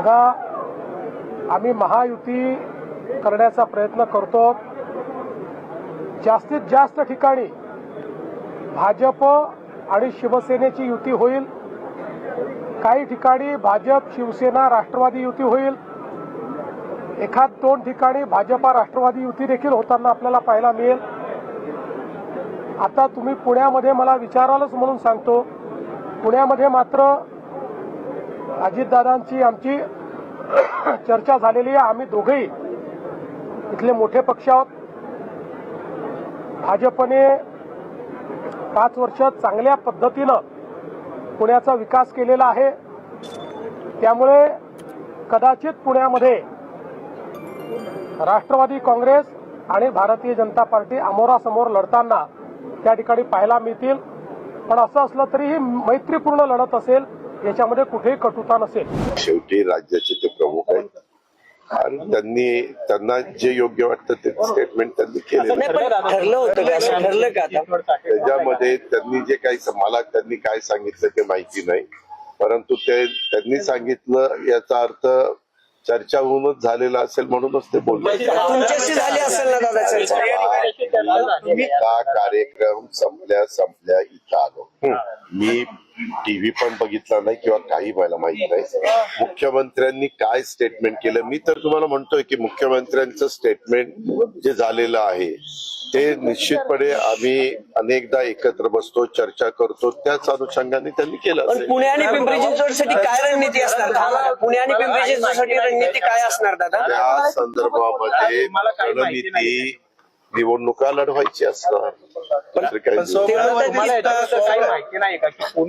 बघा आम्ही महायुती करण्याचा प्रयत्न करतो. जास्तीत जास्त ठिकाणी भाजप आणि शिवसेनेची युती होईल. काही ठिकाणी भाजप शिवसेना राष्ट्रवादी युती होईल. एखाद दोन ठिकाणी भाजपा राष्ट्रवादी युती देखील होताना आपल्याला पाहायला मिळेल. आता तुम्ही पुण्यामध्ये मला विचारालच म्हणून सांगतो. पुण्यामध्ये मात्र अजितदादांची आमची चर्चा झालेली आहे. आम्ही दोघेही इथले मोठे पक्ष आहोत. भाजपने पाच वर्ष चांगल्या पद्धतीनं पुण्याचा विकास केलेला आहे. त्यामुळे कदाचित पुण्यामध्ये राष्ट्रवादी काँग्रेस आणि भारतीय जनता पार्टी अमोरासमोर लढताना त्या ठिकाणी पाहायला मिळतील. पण असं असलं तरीही मैत्रीपूर्ण लढत असेल याच्यामध्ये कुठेही कटुता नसेल. शेवटी राज्याचे ते प्रमुख आहेत. आणि त्यांनी त्यांना जे योग्य वाटतं ते स्टेटमेंट त्यांनी केलेलं नाही पण ठरलं होतं का? असं ठरलं का आता? त्याच्यामध्ये त्यांनी जे काही मला त्यांनी काय सांगितलं ते माहिती नाही. परंतु ते त्यांनी सांगितलं याचा अर्थ चर्चा होऊनच झालेला असेल म्हणूनच ते बोलले. तुमच्याशी झाली असेल ना दादा चर्चा? का कार्यक्रम संपल्या संपल्या इथं आलो. मी टीव्ही पण बघितला नाही किंवा काही मला माहीत नाही. मुख्यमंत्र्यांनी काय स्टेटमेंट केलं? मी तर तुम्हाला म्हणतोय की मुख्यमंत्र्यांचं स्टेटमेंट जे झालेलं आहे ते निश्चितपणे आम्ही अनेकदा एकत्र बसतो चर्चा करतो. त्याच अनुषंगाने त्यांनी केलं पण असेल. पुणे आणि पिंपरी चिंचवडसाठी काय रणनीती असणार. पुणे आणि पिंपरी चिंचवडसाठी रणनीती काय असणार दादा? त्या संदर्भामध्ये रणनीती निवडणुका लढवायची असणार.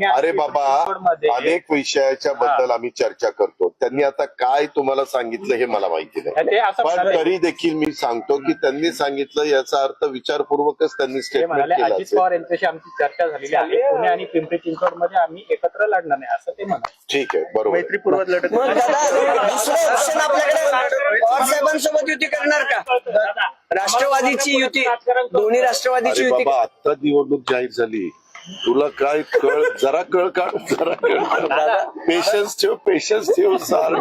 अरे बाबा अनेक विषयाच्या बद्दल आम्ही चर्चा करतो. त्यांनी आता काय तुम्हाला सांगितलं हे मला माहिती ते नाही असं पण तरी देखील मी सांगतो की त्यांनी सांगितलं याचा अर्थ विचारपूर्वकच त्यांनी स्टेटमेंट केलं अजित पवार यांच्याशी आमची चर्चा झालेली आहे. पुणे आणि पिंपरी चिंचवडमध्ये आम्ही एकत्र लढणार नाही असं ते म्हणाले. ठीक आहे बरोबर दुसरं ऑप्शन आपल्याकडे पवार साहेबांसोबत युती करणार का? राष्ट्रवादीची युती दोन्ही राष्ट्रवादीची अरे युती बाबा आता निवडणूक जाहीर झाली. तुला काय कळ जरा कळ काढ जरा कळ पेशन्स ठेव पेशन्स ठेव सार.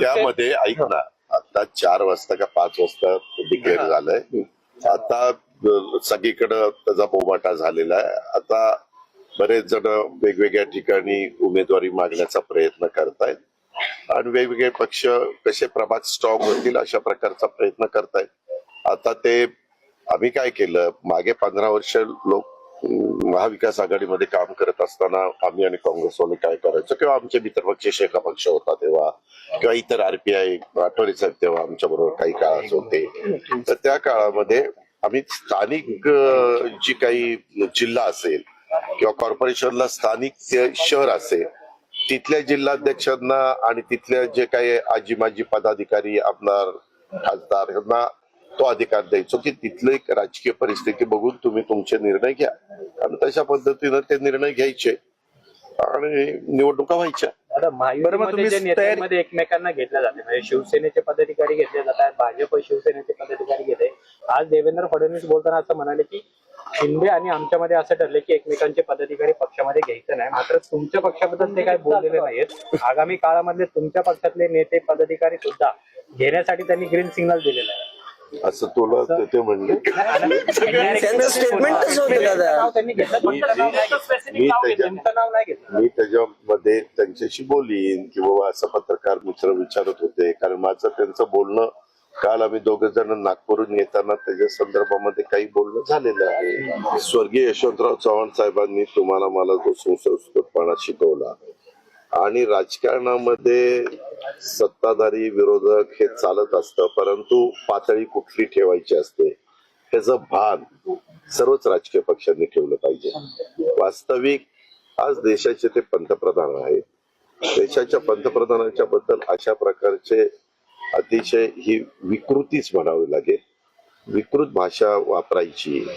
त्यामध्ये ऐक ना आता चार वाजता का पाच वाजता डिक्लेअर झालंय. आता सगळीकडं त्याचा बोमाटा झालेला आहे. आता बरेच जण वेगवेगळ्या ठिकाणी उमेदवारी मागण्याचा प्रयत्न करतायत. आणि वेगवेगळे पक्ष कसे प्रभात स्ट्रॉंग होतील अशा प्रकारचा प्रयत्न करतायत. आता ते आम्ही काय केलं मागे पंधरा वर्ष लोक महाविकास आघाडीमध्ये काम करत असताना आम्ही आणि काँग्रेसवाले काय करायचो किंवा आमचे मित्रपक्ष शेखा पक्ष होता तेव्हा किंवा इतर आरपीआय आठवले साहेब तेव्हा आमच्या बरोबर काही काळात होते. तर त्या काळामध्ये आम्ही स्थानिक जी काही जिल्हा असेल किंवा कॉर्पोरेशनला स्थानिक शहर असेल तिथल्या जिल्हाध्यक्षांना आणि तिथल्या जे काही आजी माजी पदाधिकारी आमदार खासदार यांना तो अधिकार द्यायचो की तिथली एक राजकीय परिस्थिती बघून तुम्ही तुमचे निर्णय घ्या. आणि तशा पद्धतीनं ते निर्णय घ्यायचे आणि निवडणुका व्हायच्या. एकमेकांना घेतल्या जाते. म्हणजे शिवसेनेचे पदाधिकारी घेतले जातात भाजप शिवसेनेचे पदाधिकारी घेते. आज देवेंद्र फडणवीस बोलताना असं म्हणाले की शिंदे आणि आमच्यामध्ये असं ठरले की एकमेकांचे पदाधिकारी पक्षामध्ये घ्यायचं नाही. मात्र तुमच्या पक्षाबद्दल ते काही बोललेले नाहीत आगामी काळामधले तुमच्या पक्षातले नेते पदाधिकारी सुद्धा घेण्यासाठी त्यांनी ग्रीन सिग्नल दिलेलं आहे. असं तुला ते- ते म्हणले. त्यांचं होतं दादा. मी त्याच्यामध्ये त्यांच्याशी बोलीन की बाबा असं पत्रकार मित्र विचारत होते. कारण माझं त्यांचं बोलणं काल आम्ही दोघ जण नागपूरहून येताना त्याच्या संदर्भामध्ये काही बोलणं झालेलं आहे. स्वर्गीय यशवंतराव चव्हाण साहेबांनी तुम्हाला मला जो सुसंस्कृतपणा शिकवला. आणि राजकारणामध्ये सत्ताधारी विरोधक हे चालत असतं परंतु पातळी कुठली ठेवायची असते? ह्याचं भान सर्वच राजकीय पक्षांनी ठेवलं पाहिजे. वास्तविक आज देशाचे ते पंतप्रधान आहेत. देशाच्या पंतप्रधानांच्या बद्दल अशा प्रकारचे अतिशय ही विकृतीच म्हणावी लागेल. विकृत भाषा वापरायची.